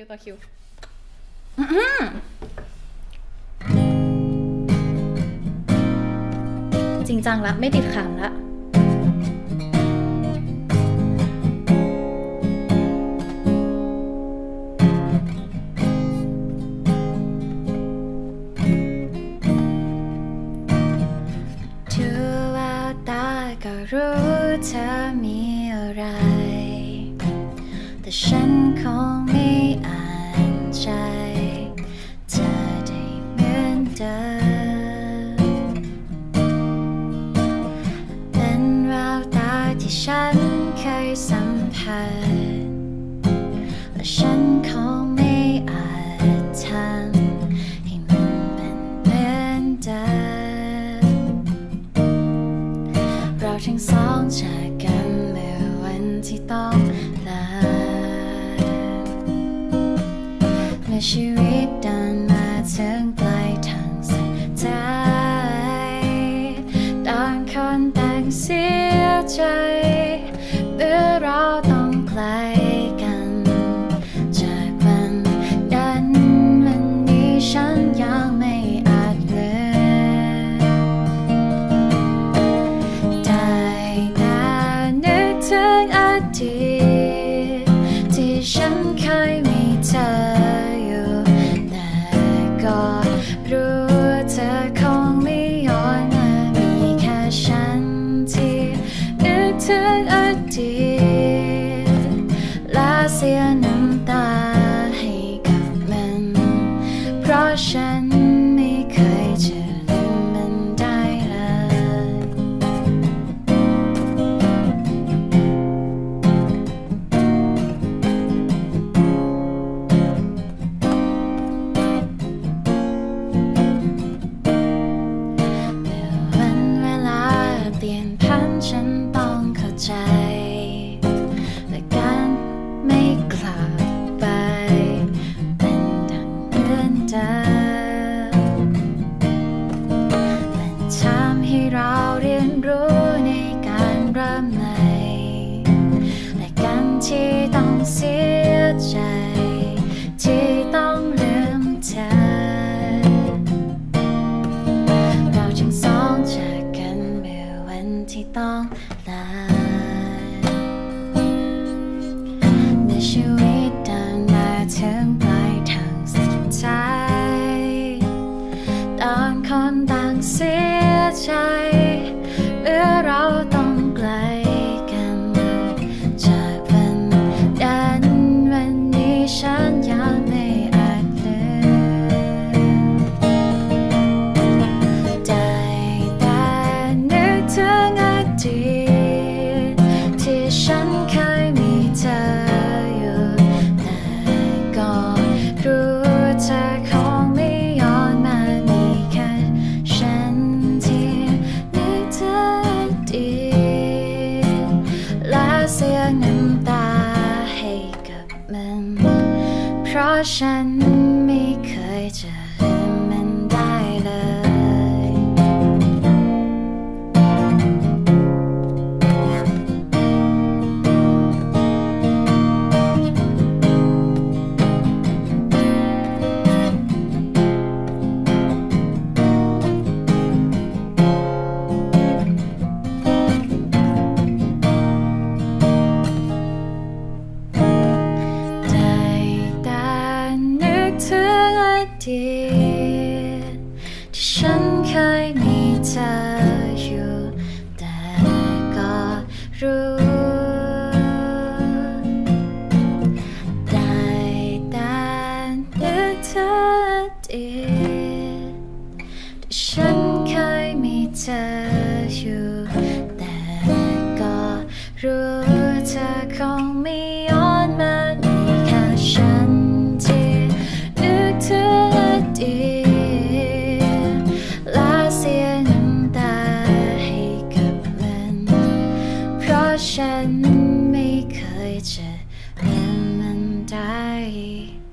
คิวต่อคิวจริงจังละไม่ติดขามละดูแววตาก็รู้เธอมีอะไร แต่ฉันคง ที่ฉันเคยสัมผัสและฉันคงไม่อาจทำให้มันเป็นเหมือนเดิมเราทั้งสองจากกันเมื่อวันที่ต้องลาเมื่อชีวิตเดินมาถึงปลายทางสุดท้ายต่างคนต่างเสียใจ ง ดิมมันทำให้เราเรียนรู้ในการเริ่มใหม่และการที่ต้องเสียใจ ที่ต้องลืมเธอเราทั้งสองจากกันเมื่อวันที่ต้อง เพราะฉันไม่เคยเจอ ดีที่ฉันเคยมีเธออยู่แต่ก็รู้ได้แต่นึกถึงอดีตที่ฉันเคยมีเธออยู่แต่ก็รู้เธอคงไม่ะฉัน